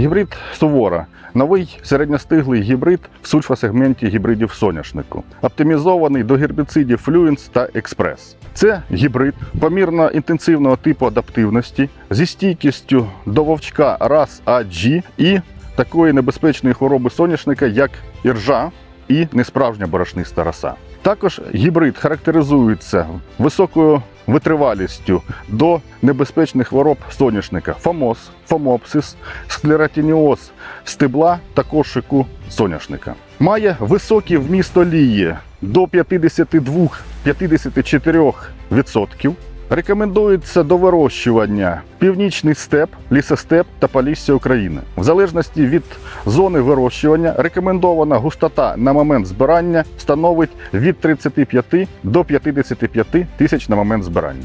Гібрид Сувора. Новий середньостиглий гібрид в сульфосегменті гібридів соняшнику, оптимізований до гербіцидів Fluence та Експрес. Це гібрид помірно інтенсивного типу адаптивності зі стійкістю до вовчка RAS AG і такої небезпечної хвороби соняшника, як іржа і несправжня борошниста роса. Також гібрид характеризується високою витривалістю до небезпечних хвороб соняшника фомоз, фомопсис, склеротініоз стебла та кошику соняшника. Має високий вміст олії до 52-54%. Рекомендується до вирощування північний степ, лісостеп та полісся України. В залежності від зони вирощування рекомендована густота на момент збирання становить від 35 до 55 тисяч на момент збирання.